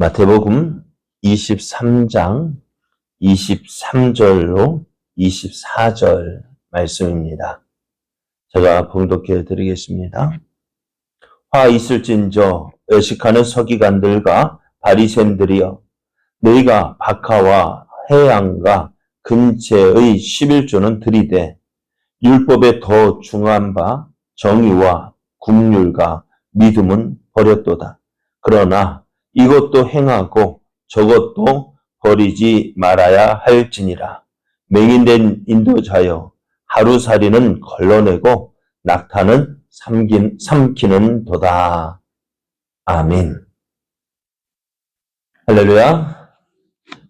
마태복음 23장 23절로 24절 말씀입니다. 제가 봉독해 드리겠습니다. 화 있을진저 의식하는 서기관들과 바리새인들이여 너희가 박하와 해양과 근체의 11조는 들이되 율법에 더 중한 바 정의와 국률과 믿음은 버렸도다. 그러나 이것도 행하고 저것도 버리지 말아야 할지니라. 맹인된 인도자여 하루살이는 걸러내고 낙타는 삼긴, 삼키는 도다. 아멘. 할렐루야.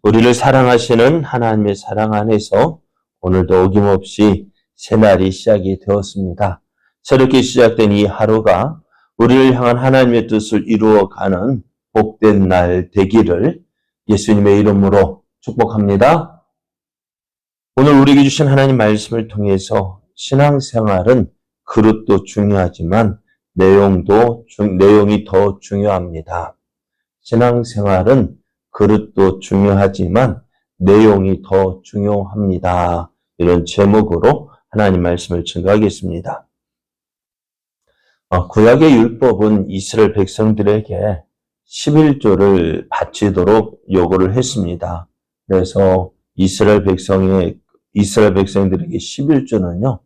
우리를 사랑하시는 하나님의 사랑 안에서 오늘도 어김없이 새날이 시작이 되었습니다. 새롭게 시작된 이 하루가 우리를 향한 하나님의 뜻을 이루어가는 복된 날 되기를 예수님의 이름으로 축복합니다. 오늘 우리에게 주신 하나님 말씀을 통해서 신앙생활은 그릇도 중요하지만 내용도 중, 내용이 더 중요합니다. 신앙생활은 그릇도 중요하지만 내용이 더 중요합니다. 이런 제목으로 하나님 말씀을 증거하겠습니다. 어, 구약의 율법은 이스라엘 백성들에게 11조를 바치도록 요구를 했습니다. 그래서 이스라엘 백성의 이스라엘 백성들에게 11조는요,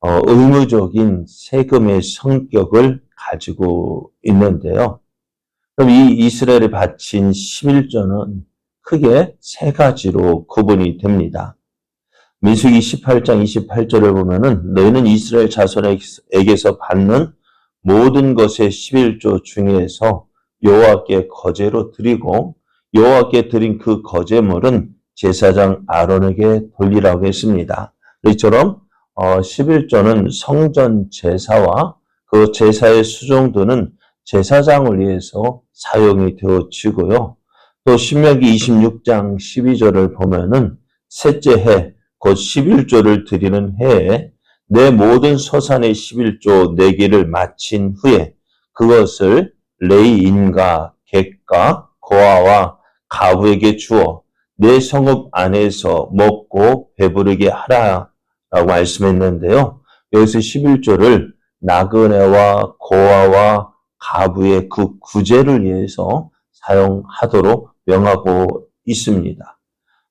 어, 의무적인 세금의 성격을 가지고 있는데요. 그럼 이 이스라엘에 바친 11조는 크게 세 가지로 구분이 됩니다. 민수기 18장 28절을 보면은 너희는 이스라엘 자손에게서 받는 모든 것의 11조 중에서 여호와께 거제로 드리고 여호와께 드린 그 거제물은 제사장 아론에게 돌리라고 했습니다. 이처럼 11조는 어, 성전 제사와 그 제사의 수종도는 제사장을 위해서 사용이 되어지고요. 또 신명기 26장 12절을 보면은 셋째 해, 곧 11조를 드리는 해에 내 모든 소산의 11조 4개를 마친 후에 그것을 레이인과 객과 고아와 가부에게 주어 내 성읍 안에서 먹고 배부르게 하라라고 말씀했는데요. 여기서 11조를 나그네와 고아와 가부의 그 구제를 위해서 사용하도록 명하고 있습니다.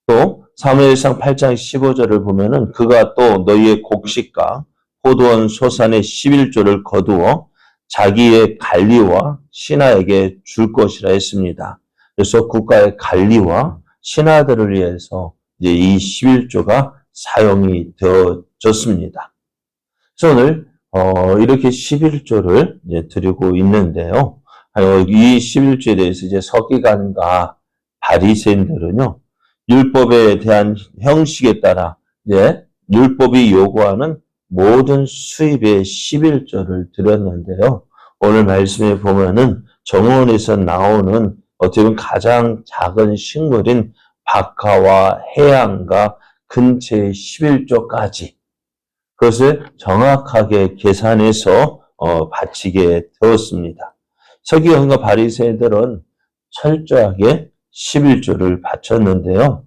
또 사무엘상 8장 15절을 보면은 그가 또 너희의 곡식과 포도원 소산의 11조를 거두어 자기의 관리와 신하에게 줄 것이라 했습니다. 그래서 국가의 관리와 신하들을 위해서 이제 이 11조가 사용이 되어졌습니다. 그래서 오늘 어, 이렇게 11조를 이제 드리고 있는데요. 이 11조에 대해서 이제 서기관과 바리새인들은요. 율법에 대한 형식에 따라 이제 율법이 요구하는 모든 수입의 11조를 드렸는데요. 오늘 말씀에 보면은 정원에서 나오는 어떻게 보면 가장 작은 식물인 박하와 해양과 근처의 11조까지 그것을 정확하게 계산해서 어, 바치게 되었습니다. 서기관과 바리새들은 철저하게 11조를 바쳤는데요.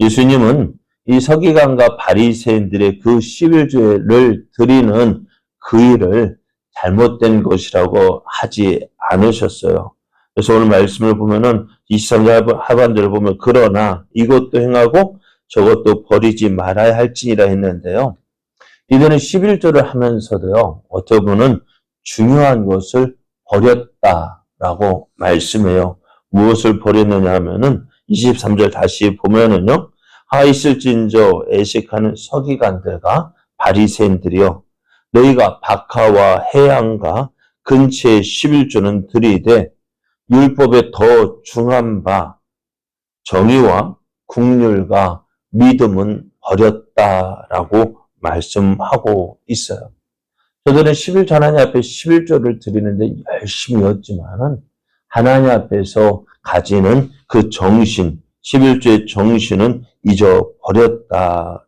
예수님은 이 서기관과 바리새인들의 그 11조를 드리는 그 일을 잘못된 것이라고 하지 않으셨어요. 그래서 오늘 말씀을 보면은 23절 하반절을 보면 그러나 이것도 행하고 저것도 버리지 말아야 할지니라 했는데요. 이들은 11조를 하면서도요. 어떻게 보면 중요한 것을 버렸다라고 말씀해요. 무엇을 버렸느냐 하면은 23절 다시 보면은요. 하 있을진저 애식하는 서기관들과 바리새인들이요 너희가 박하와 해양과 근처의 11조는 들이되 율법에 더 중한 바 정의와 국률과 믿음은 버렸다라고 말씀하고 있어요. 저들은 11조 하나님 앞에 11조를 드리는데 열심히 였지만은 하나님 앞에서 가지는 그 정신, 11조의 정신은 잊어버렸다라고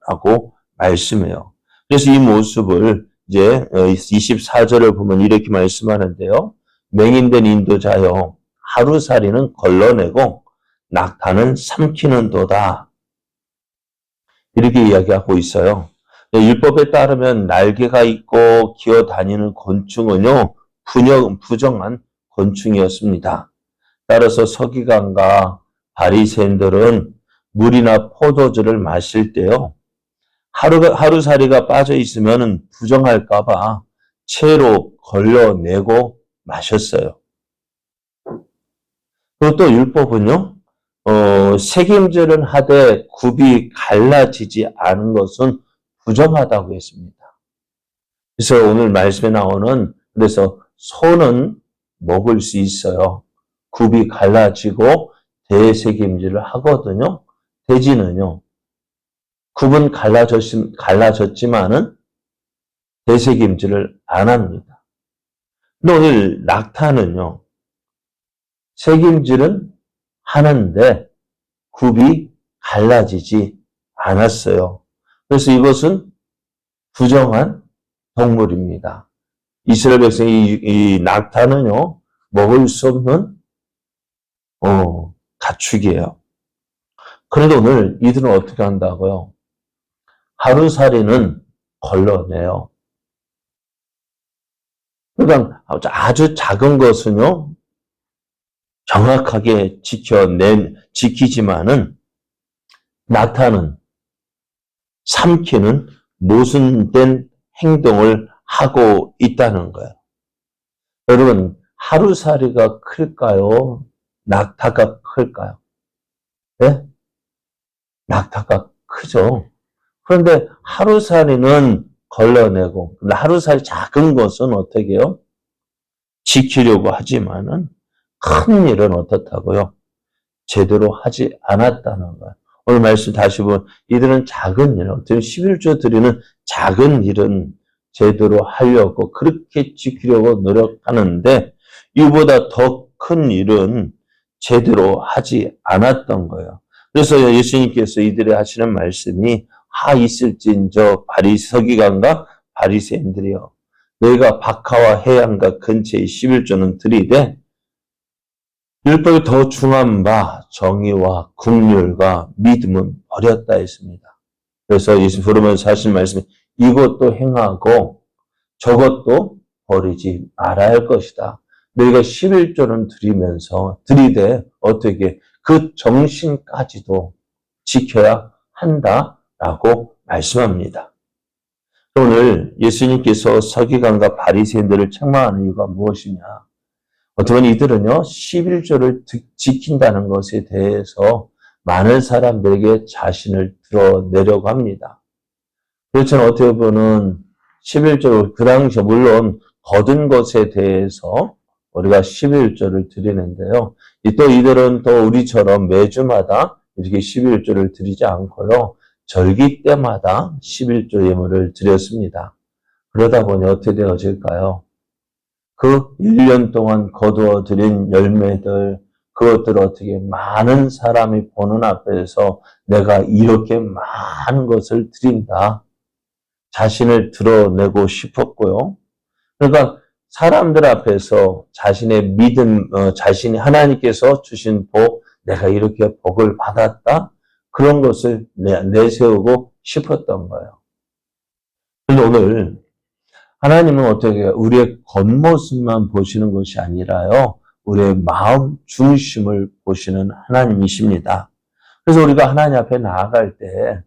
말씀해요. 그래서 이 모습을 이제 24절을 어, 보면 이렇게 말씀하는데요. 맹인된 인도자여 하루살이는 걸러내고 낙타는 삼키는 도다. 이렇게 이야기하고 있어요. 네, 율법에 따르면 날개가 있고 기어 다니는 곤충은요, 분영, 부정한 곤충이었습니다. 따라서 서기관과 바리새인들은 물이나 포도주를 마실 때요, 하루, 하루살이가 빠져 있으면 부정할까봐 채로 걸러내고 마셨어요. 그리고 또 율법은요, 어, 책임질은 하되 굽이 갈라지지 않은 것은 부정하다고 했습니다. 그래서 오늘 말씀에 나오는 그래서 소는 먹을 수 있어요. 굽이 갈라지고 대책임질을 하거든요. 돼지는요. 굽은 갈라졌, 갈라졌지만은 대책임질을 안 합니다. 근데 오늘 낙타는요. 책임질은 하는데 굽이 갈라지지 않았어요. 그래서 이것은 부정한 동물입니다. 이스라엘 백성이 이, 이 낙타는요 먹을 수 없는 어, 가축이에요. 그런데 오늘 이들은 어떻게 한다고요? 하루살이는 걸러내요. 그러니까 아주 작은 것은요 정확하게 지켜낸, 지키지만은 나타는 삼키는 모순된 행동을 하고 있다는 거예요. 여러분, 하루살이가 클까요? 낙타가 클까요? 네? 낙타가 크죠. 그런데 하루살이는 걸러내고, 하루살이 작은 것은 어떻게 해요? 지키려고 하지만은 큰 일은 어떻다고요? 제대로 하지 않았다는 거예요. 오늘 말씀 다시 보면 이들은 작은 일, 어떻게 11조 드리는 작은 일은 제대로 하려고 그렇게 지키려고 노력하는데 이보다 더 큰 일은 제대로 하지 않았던 거예요. 그래서 예수님께서 이들이 하시는 말씀이 하 있을진저 바리 서기관과 바리새인들이요. 너희가 박하와 해양과 근처의 11조는 들이되 율법이 더 중한 바 정의와 국률과 믿음은 버렸다 했습니다. 그래서 예수 부르면서 하신 말씀이 이것도 행하고 저것도 버리지 말아야 할 것이다. 너희가 11조는 드리면서 드리되 어떻게 그 정신까지도 지켜야 한다라고 말씀합니다. 오늘 예수님께서 서기관과 바리새인들을 책망하는 이유가 무엇이냐? 어떤 이들은요, 11조를 지킨다는 것에 대해서 많은 사람들에게 자신을 드러내려고 합니다. 그렇지만 어떻게 보면 11조, 그 당시에 물론 거둔 것에 대해서 우리가 11조를 드리는데요. 또 이들은 또 우리처럼 매주마다 이렇게 11조를 드리지 않고요. 절기 때마다 11조 예물을 드렸습니다. 그러다 보니 어떻게 되어질까요? 그 1년 동안 거두어 들인 열매들, 그것들을 어떻게 많은 사람이 보는 앞에서 내가 이렇게 많은 것을 드린다. 자신을 드러내고 싶었고요. 그러니까 사람들 앞에서 자신의 믿음, 어, 자신이 하나님께서 주신 복, 내가 이렇게 복을 받았다. 그런 것을 내세우고 싶었던 거예요. 그런데 오늘 하나님은 어떻게 우리의 겉모습만 보시는 것이 아니라요. 우리의 마음 중심을 보시는 하나님이십니다. 그래서 우리가 하나님 앞에 나아갈 때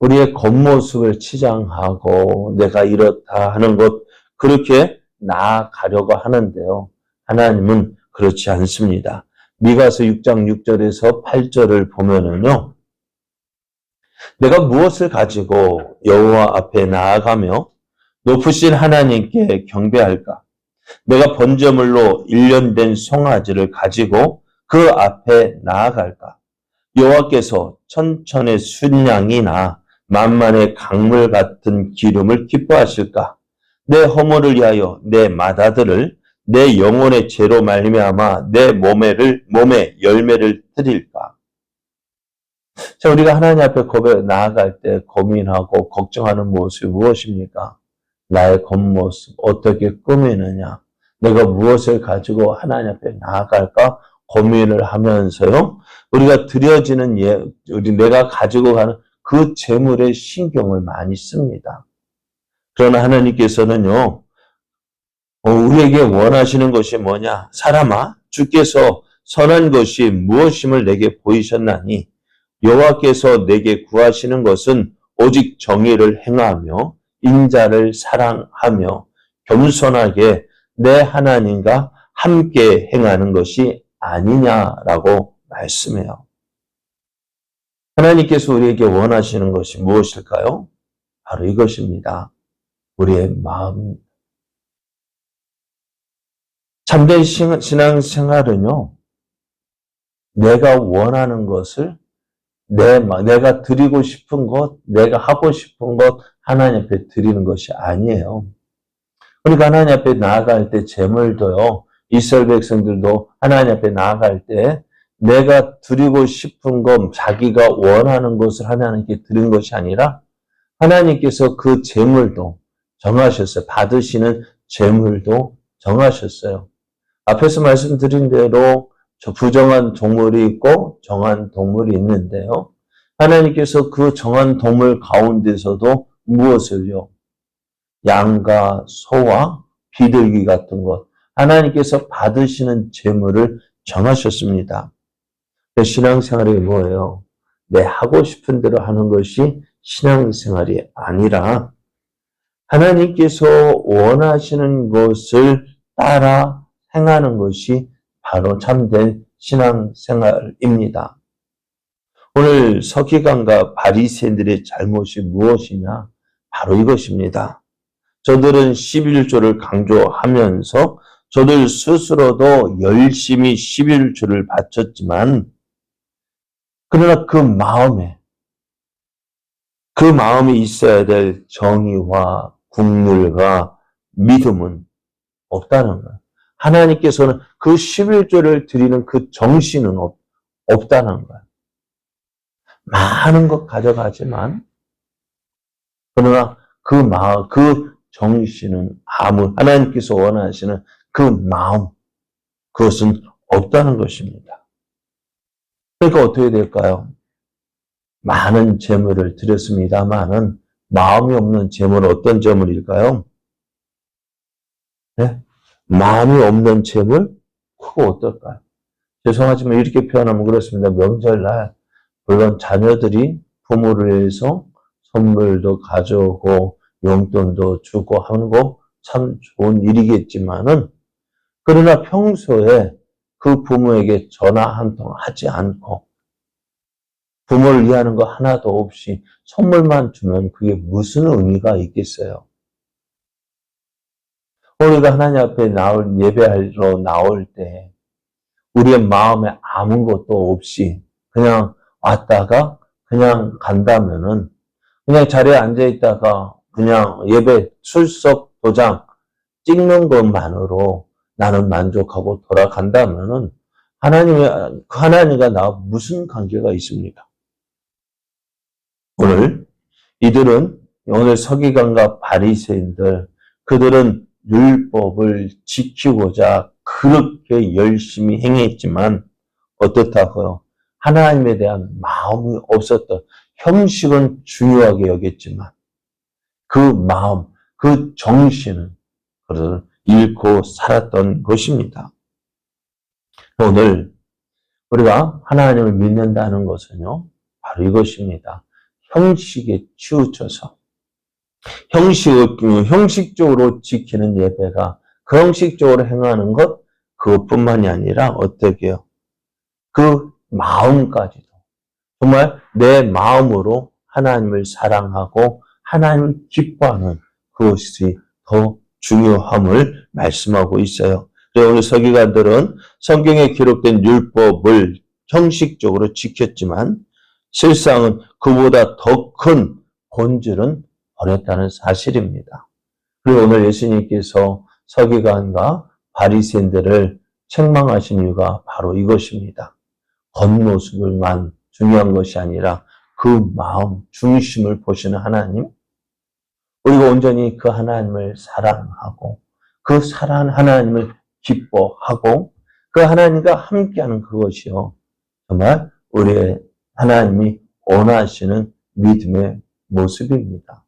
우리의 겉모습을 치장하고 내가 이렇다 하는 것 그렇게 나아가려고 하는데요. 하나님은 그렇지 않습니다. 미가서 6장 6절에서 8절을 보면은요. 내가 무엇을 가지고 여호와 앞에 나아가며 높으신 하나님께 경배할까? 내가 번제물로 1년 된 송아지를 가지고 그 앞에 나아갈까? 여호와께서 천천의 순양이나 만만의 강물 같은 기름을 기뻐하실까? 내 허물을 위하여 내 마다들을 내 영혼의 죄로 말미암아 내 몸에를 몸에 열매를 드릴까? 자, 우리가 하나님 앞에 고백 나아갈 때 고민하고 걱정하는 모습이 무엇입니까? 나의 겉모습 어떻게 꾸미느냐, 내가 무엇을 가지고 하나님 앞에 나아갈까 고민을 하면서요. 우리가 드려지는 예, 우리 내가 가지고 가는 그 재물에 신경을 많이 씁니다. 그러나 하나님께서는요, 어, 우리에게 원하시는 것이 뭐냐? 사람아, 주께서 선한 것이 무엇임을 내게 보이셨나니 여호와께서 내게 구하시는 것은 오직 정의를 행하며 인자를 사랑하며 겸손하게 내 하나님과 함께 행하는 것이 아니냐라고 말씀해요. 하나님께서 우리에게 원하시는 것이 무엇일까요? 바로 이것입니다. 우리의 마음. 참된 신앙생활은요, 내가 원하는 것을 내, 내가 드리고 싶은 것, 내가 하고 싶은 것 하나님 앞에 드리는 것이 아니에요. 그러니까 하나님 앞에 나아갈 때 재물도요. 이스라엘 백성들도 하나님 앞에 나아갈 때 내가 드리고 싶은 것, 자기가 원하는 것을 하나님께 드린 것이 아니라 하나님께서 그 재물도 정하셨어요. 받으시는 재물도 정하셨어요. 앞에서 말씀드린 대로 저 부정한 동물이 있고 정한 동물이 있는데요. 하나님께서 그 정한 동물 가운데서도 무엇을요? 양과 소와 비둘기 같은 것, 하나님께서 받으시는 재물을 정하셨습니다. 신앙생활이 뭐예요? 내 하고 싶은 대로 하는 것이 신앙생활이 아니라 하나님께서 원하시는 것을 따라 행하는 것이 바로 참된 신앙생활입니다. 오늘 서기관과 바리새인들의 잘못이 무엇이냐? 바로 이것입니다. 저들은 11조를 강조하면서 저들 스스로도 열심히 11조를 바쳤지만 그러나 그 마음에 그 마음에 있어야 될 정의와 국률과 믿음은 없다는 거예요. 하나님께서는 그 11조를 드리는 그 정신은 없, 없다는 거예요. 많은 것 가져가지만 그러나 그 마음, 그 정신은 아무 하나님께서 원하시는 그 마음 그것은 없다는 것입니다. 그러니까 어떻게 될까요? 많은 재물을 드렸습니다만은 마음이 없는 재물은 어떤 재물일까요? 네? 마음이 없는 재물? 그거 어떨까요? 죄송하지만 이렇게 표현하면 그렇습니다. 명절날 물론 자녀들이 부모를 위해서 선물도 가져오고 용돈도 주고 하는 거 참 좋은 일이겠지만은 그러나 평소에 그 부모에게 전화 한 통 하지 않고 부모를 위하는 거 하나도 없이 선물만 주면 그게 무슨 의미가 있겠어요? 우리가 하나님 앞에 나올 예배하러 나올 때 우리의 마음에 아무것도 없이 그냥 왔다가 그냥 간다면은 그냥 자리에 앉아 있다가 그냥 예배 출석 도장 찍는 것만으로 나는 만족하고 돌아간다면은 하나님의 그 하나님과 나 무슨 관계가 있습니까? 오늘 이들은 오늘 서기관과 바리새인들 그들은 율법을 지키고자 그렇게 열심히 행했지만 어떻다고요? 하나님에 대한 마음이 없었던 형식은 중요하게 여겼지만 그 마음, 그 정신은 그를 잃고 살았던 것입니다. 오늘 우리가 하나님을 믿는다는 것은요, 바로 이것입니다. 형식에 치우쳐서 형식, 형식적으로 지키는 예배가 그 형식적으로 행하는 것 그것뿐만이 아니라 어떻게요? 그 마음까지도 정말 내 마음으로 하나님을 사랑하고 하나님을 기뻐하는 그것이 더 중요함을 말씀하고 있어요. 오늘 서기관들은 성경에 기록된 율법을 형식적으로 지켰지만 실상은 그보다 더 큰 본질은 버렸다는 사실입니다. 그리고 오늘 예수님께서 서기관과 바리새인들을 책망하신 이유가 바로 이것입니다. 겉모습을만 중요한 것이 아니라 그 마음 중심을 보시는 하나님, 우리가 온전히 그 하나님을 사랑하고 그 사랑하는 하나님을 기뻐하고 그 하나님과 함께하는 그것이요. 정말 우리의 하나님이 원하시는 믿음의 모습입니다.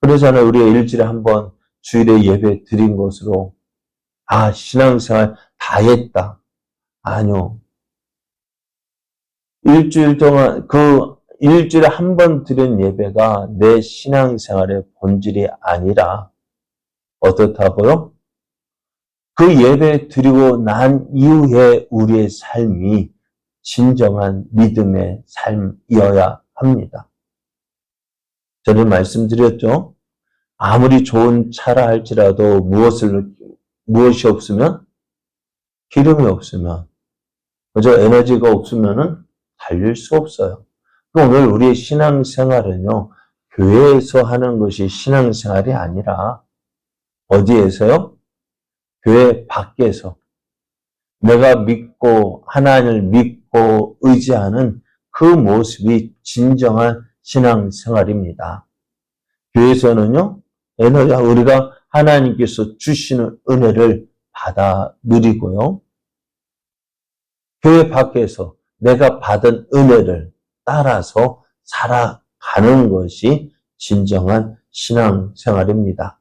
그러잖아요. 우리가 일주일에 한번 주일에 예배 드린 것으로 아, 신앙생활 다 했다. 아니요. 일주일 동안 그 일주일에 한 번 드린 예배가 내 신앙생활의 본질이 아니라 어떻다고요? 그 예배 드리고 난 이후에 우리의 삶이 진정한 믿음의 삶이어야 합니다. 저는 말씀드렸죠. 아무리 좋은 차라 할지라도 무엇을, 무엇이 없으면? 기름이 없으면, 그저 에너지가 없으면은 달릴 수 없어요. 오늘 우리의 신앙생활은요, 교회에서 하는 것이 신앙생활이 아니라, 어디에서요? 교회 밖에서. 내가 믿고, 하나님을 믿고 의지하는 그 모습이 진정한 신앙생활입니다. 교회에서는요, 에너지, 우리가 하나님께서 주시는 은혜를 받아 누리고요. 교회 밖에서 내가 받은 은혜를 따라서 살아가는 것이 진정한 신앙생활입니다.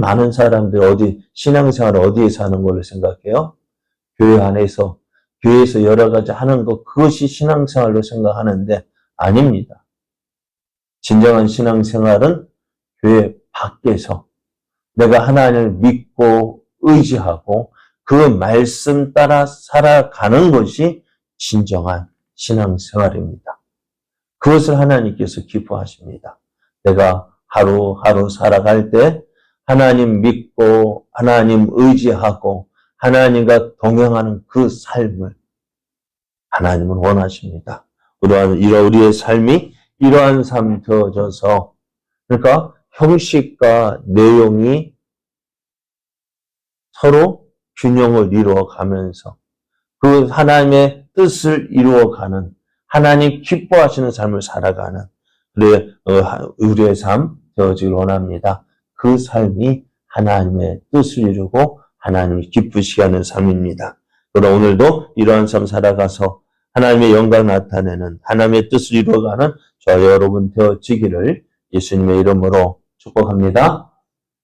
많은 사람들이 어디, 신앙생활을 어디에서 하는 걸로 생각해요? 교회 안에서, 교회에서 여러 가지 하는 것, 그것이 신앙생활로 생각하는데 아닙니다. 진정한 신앙생활은 교회 밖에서 내가 하나님을 믿고 의지하고 그 말씀 따라 살아가는 것이 진정한 신앙생활입니다. 그것을 하나님께서 기뻐하십니다. 내가 하루하루 살아갈 때 하나님 믿고 하나님 의지하고 하나님과 동행하는 그 삶을 하나님은 원하십니다. 우리한 우리의 삶이 이러한 삶이 되어져서 그러니까 형식과 내용이 서로 균형을 이루어 가면서 그 하나님의 뜻을 이루어 가는 하나님 기뻐하시는 삶을 살아가는 어, 우리의 삶 되어지길 원합니다. 그 삶이 하나님의 뜻을 이루고 하나님을 기쁘시게 하는 삶입니다. 그럼 오늘도 이러한 삶 살아가서 하나님의 영광 나타내는 하나님의 뜻을 이루어가는 저 여러분 되어지기를 예수님의 이름으로 축복합니다.